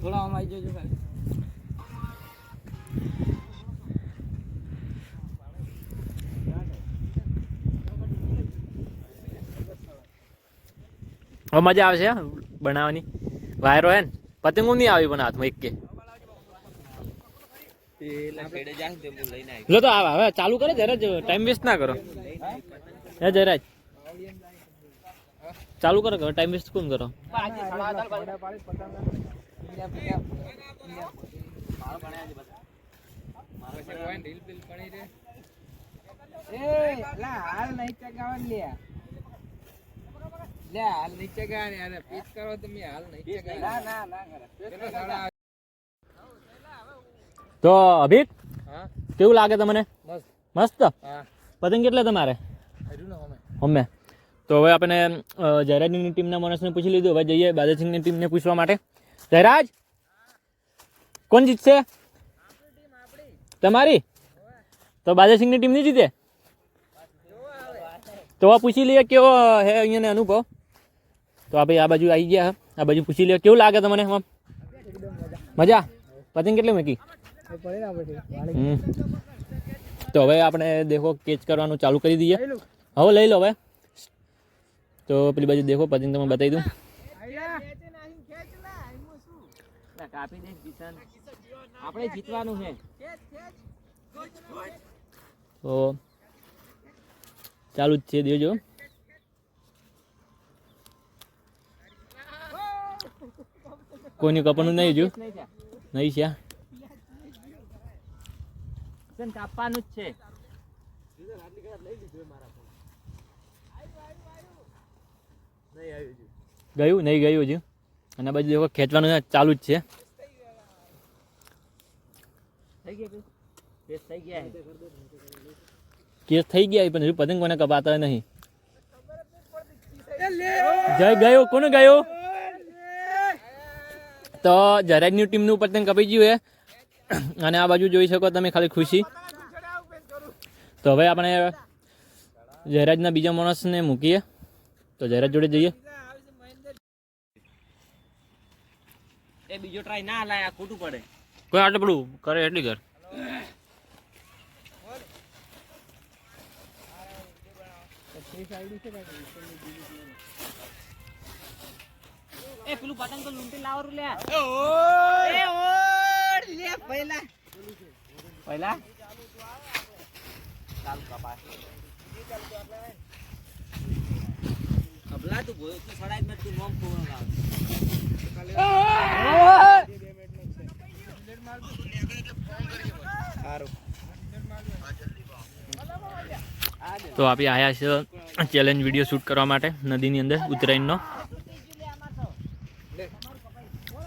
થોડા મજા આવશે બનાવવાની. વાયરો હે ને પતંગો નહીં આવી પણ હાથમાં એક કે. લો તો હવે ચાલુ કરે જ, ટાઈમ વેસ્ટ ના કરો. હે જરા જ ચાલુ કરો કે ટાઈમ વેસ્ટ કોણ કરો? તો અભિક હા? કેવું લાગે તમને? મસ્ત. પતંગ કેટલા તમારે? અમે. તો હવે આપણે જયરાજની ટીમના માણસને પૂછી લીધું. હવે જઈએ બાદરસિંહની ટીમને પૂછવા માટે. જયરાજ, કોણ જીતશે? તમારી? તો બાદરસિંહની ટીમ નહીં જીતે? તો પૂછી લઈએ કેવો હે અહીંયાને અનુભવ. તો આ ભાઈ આ બાજુ આવી ગયા. આ બાજુ પૂછી લઈએ. કેવું લાગે તમને? આમ? મજા? પતંગ કેટલી મૂકી? તો હવે આપણે દેખો, કેચ કરવાનું ચાલુ કરી દઈએ. હવે લઈ લો હવે. તો પેલી બાજુ દેખો પતંગ તમને બતાવી દઉં. આપણે જીતવાનું છે. તો ચાલુ જ છે દેજો. કોઈનું કપડનું નહીં જો. નહીં છે કાપવાનું જ છે. ગયું નહીં ગયું હજુ. અને આ બાજુ દેખો ખેંચવાનું ચાલુ જ છે. થઈ થઈ ગયા છે કેસ થઈ ગયા પણ હજુ પતંગ કોને કપાતા નહીં. જય ગયો કોને ગયો? તો જરાજની ટીમનું પતંગ કપાઈ ગયું હે. અને આ બાજુ જોઈ શકો તમે ખાલી ખુશી. તો હવે આપણે જયરાજના બીજા માણસને મૂકીએ. તો જયરાજ જોડે જઈએ. એ બીજો ટ્રાય ના લાય આ ખોટું પડે. કોઈ આટલું પેલું કરે એટલી કર એ પેલું પતંગ તો લૂંટી લાવર લે એ ઓડ લે પહેલા. પહેલા? ચાલ કપા અબલા તું ભોય તું સડાઈ મત તું નોમ કોણ લાવ. તો આપણે આયા છે ચેલેન્જ વીડિયો શૂટ કરવા માટે નદીની અંદર ઉત્તરાયણનો.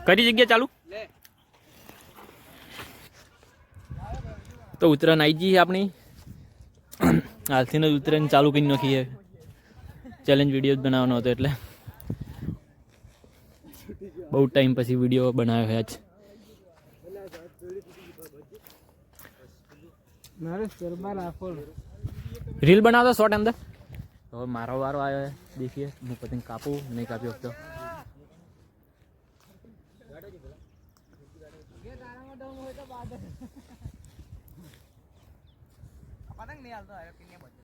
કઈ જગ્યા ચાલુ? તો ઉત્તરાયણ આવી છે આપણી. હાલથી જ ઉત્તરાયણ ચાલુ કરી નાખીએ ચેલેન્જ વીડિયો જ બનાવવાનો હતો એટલે. બહુ ટાઈમ પછી વીડિયો બનાવ્યો છે આજ. નરેશ ગરબા રાખો રીલ બનાવતો શોર્ટ અંદર? હવે મારો વારો આવ્યો છે દેખીએ. હું પતંગ કાપું નહીં કાપી શકતો પતંગ નહીં હાલતો